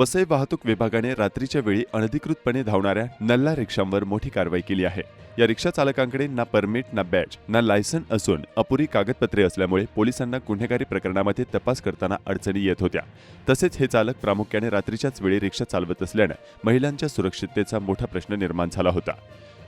वसई वाहतूक विभागाने रात्रीच्या वेळी अनधिकृतपणे धावणाऱ्या नल्ला रिक्षांवर मोठी कारवाई केली आहे. या रिक्षा चालकांकडे ना परमिट ना बॅच ना लायसन असून अपुरी कागदपत्रे असल्यामुळे पोलिसांना गुन्हेगारी प्रकरणामध्ये तपास करताना अडचणी येत होत्या. तसेच हे चालक प्रामुख्याने रात्रीच्याच वेळी रिक्षा चालवत असल्यानं महिलांच्या सुरक्षिततेचा मोठा प्रश्न निर्माण झाला होता.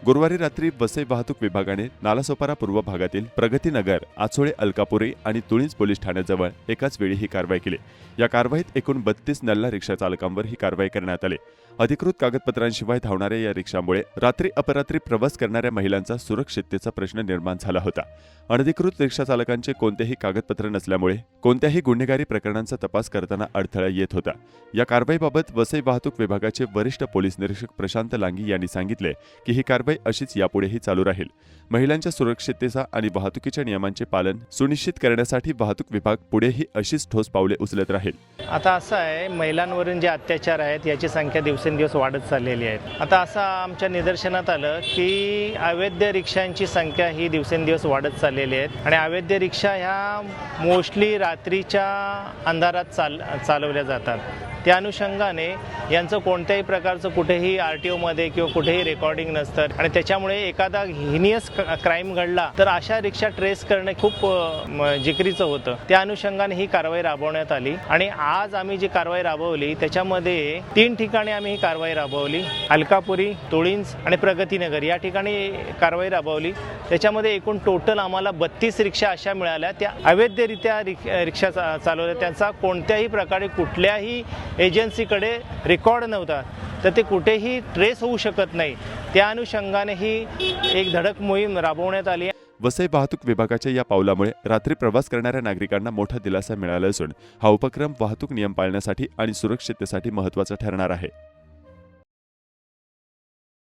गुरुवारी रात्री वसई वाहतूक विभागाने नालासोपारा पूर्व भागातील प्रगतीनगर आचोळे अलकापुरी आणि तुळींज पोलीस ठाण्याजवळ एकाच वेळी ही कारवाई केली. या कारवाईत एकूण बत्तीस नल्ला रिक्षा चालकांवर ही कारवाई करण्यात आली. अधिकृत कागदपत्रांशिवाय धावणाऱ्या या रिक्षामुळे रात्री अपरात्री प्रवास करणाऱ्या महिलांचा सुरक्षिततेचा प्रश्न निर्माण झाला होता. अनधिकृत रिक्षा चालकांचे कोणतेही कागदपत्र नसल्यामुळे कोणत्याही गुन्हेगारी प्रकरणांचा तपास करताना अडथळा येत होता. या कारवाईबाबत वसई वाहतूक विभागाचे वरिष्ठ पोलीस निरीक्षक प्रशांत लांगी यांनी सांगितले की ही कारवाई अशीच यापुढेही चालू राहील. महिलांच्या सुरक्षिततेचा आणि वाहतुकीच्या नियमांचे पालन सुनिश्चित करण्यासाठी वाहतूक विभाग पुढेही अशीच ठोस पावले उचलत राहील. आता असं आहे महिलांवरून जे अत्याचार आहेत याची संख्या दिवसेंदिवस वाढत चाललेली आहे. आता असं आमच्या निदर्शनात आलं की अवैध रिक्षांची संख्या ही दिवसेंदिवस वाढत चाललेली आहेत आणि अवैध रिक्षा ह्या मोस्टली रात्रीच्या अंधारात चाल चालवल्या जातात. त्या अनुषंगाने यांचं कोणत्याही प्रकारचं कुठेही आर टी ओमध्ये किंवा कुठेही रेकॉर्डिंग नसतं. आणि त्याच्यामुळे एखादा हिनियस क्राईम घडला तर अशा रिक्षा ट्रेस करणे खूप जिकरीचं होतं. त्या अनुषंगाने ही कारवाई राबवण्यात आली. आणि आज आम्ही जी कारवाई राबवली त्याच्यामध्ये तीन ठिकाणी आम्ही ही कारवाई राबवली. अलकापुरी तुळींज आणि प्रगतीनगर. या ठिकाणी कारवाई राबवली. त्याच्यामध्ये एकूण टोटल आम्हाला बत्तीस रिक्षा अशा मिळाल्या. त्या अवैधरित्या रिक्षा चा- चालवल्या. त्यांचा कोणत्याही प्रकारे कुठल्याही एजन्सीकडे रेकॉर्ड नव्हता तर ते कुठेही ट्रेस होऊ शकत नाही. त्या अनुषंगाने ही एक धडक मोहीम राबवण्यात आली वसई वाहतूक विभागाच्या या पावलामुळे रात्री प्रवास करणाऱ्या नागरिकांना मोठा दिलासा मिळाला असून हा उपक्रम वाहतूक नियम पाळण्यासाठी आणि सुरक्षिततेसाठी महत्त्वाचा ठरणार आहे.